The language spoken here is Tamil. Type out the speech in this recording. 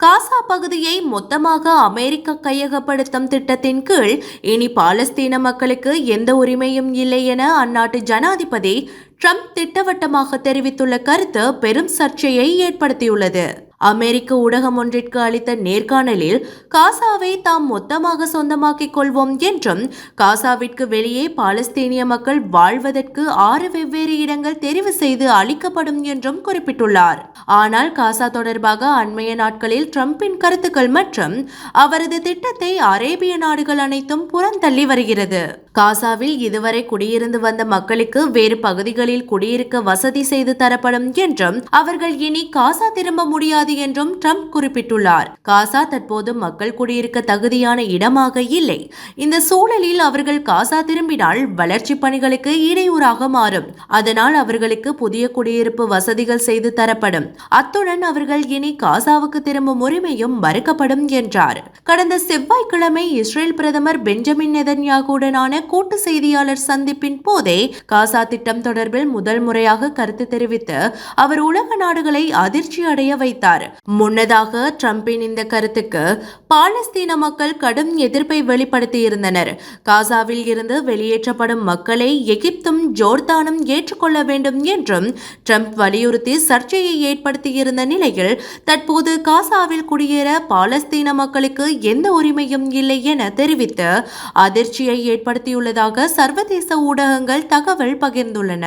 காசா பகுதியை மொத்தமாக அமெரிக்கா கையகப்படுத்தும் திட்டத்தின் கீழ் இனி பாலஸ்தீன மக்களுக்கு எந்த உரிமையும் இல்லை என அந்நாட்டு ஜனாதிபதி ட்ரம்ப் திட்டவட்டமாக தெரிவித்துள்ள கருத்து பெரும் சர்ச்சையை ஏற்படுத்தியுள்ளது. அமெரிக்க ஊடகம் ஒன்றிற்கு அளித்த நேர்காணலில் காசாவை தாம் மொத்தமாக சொந்தமாக்கிக் கொள்வோம் என்றும் காசாவிற்கு வெளியே பாலஸ்தீனிய மக்கள் வாழ்வதற்கு ஆறு வெவ்வேறு இடங்கள் தெரிவு செய்து அளிக்கப்படும் என்றும் குறிப்பிட்டுள்ளார். ஆனால் காசா தொடர்பாக அண்மைய நாட்களில் ட்ரம்பின் கருத்துக்கள் மற்றும் அவரது திட்டத்தை அரேபிய நாடுகள் அனைத்தும் புறந்தள்ளி வருகிறது. காசாவில் இதுவரை குடியிருந்து வந்த மக்களுக்கு வேறு பகுதிகளில் குடியிருக்க வசதி செய்து தரப்படும் என்றும் அவர்கள் இனி காசா திரும்ப முடியாது என்றும் ட்ரம்ப் குறிப்பிட்டுள்ளார். காசா தற்போது மக்கள் குடியிருக்க தகுதியான இடமாக இல்லை. இந்த சூழலில் அவர்கள் காசா திரும்பினால் வளர்ச்சி பணிகளுக்கு இடையூறாக மாறும். அதனால் அவர்களுக்கு புதிய குடியிருப்பு வசதிகள் செய்து தரப்படும். அத்துடன் அவர்கள் இனி காசாவுக்கு திரும்பும் உரிமையும் மறுக்கப்படும் என்றார். கடந்த செவ்வாய்க்கிழமை இஸ்ரேல் பிரதமர் பெஞ்சமின் நெதன்யாகுடனான கூட்டு செய்தியாளர் சந்திப்பின் போதே காசா திட்டம் தொடர்பில் முதல் முறையாக கருத்து தெரிவித்து அவர் உலக நாடுகளை அதிர்ச்சி அடைய வைத்தார். முன்னதாக டிரம்பின் இந்த கருத்துக்கு பாலஸ்தீன மக்கள் கடும் எதிர்ப்பை வெளிப்படுத்தியிருந்தனர். காசாவில் இருந்து வெளியேற்றப்படும் மக்களை எகிப்தும் ஜோர்தானும் ஏற்றுக்கொள்ள வேண்டும் என்றும் டிரம்ப் வலியுறுத்தி சர்ச்சையை ஏற்படுத்தியிருந்த நிலையில் தற்போது காசாவில் குடியேற பாலஸ்தீன மக்களுக்கு எந்த உரிமையும் இல்லை என தெரிவித்து அதிர்ச்சியை ஏற்படுத்தியுள்ளதாக சர்வதேச ஊடகங்கள் தகவல் பகிர்ந்துள்ளன.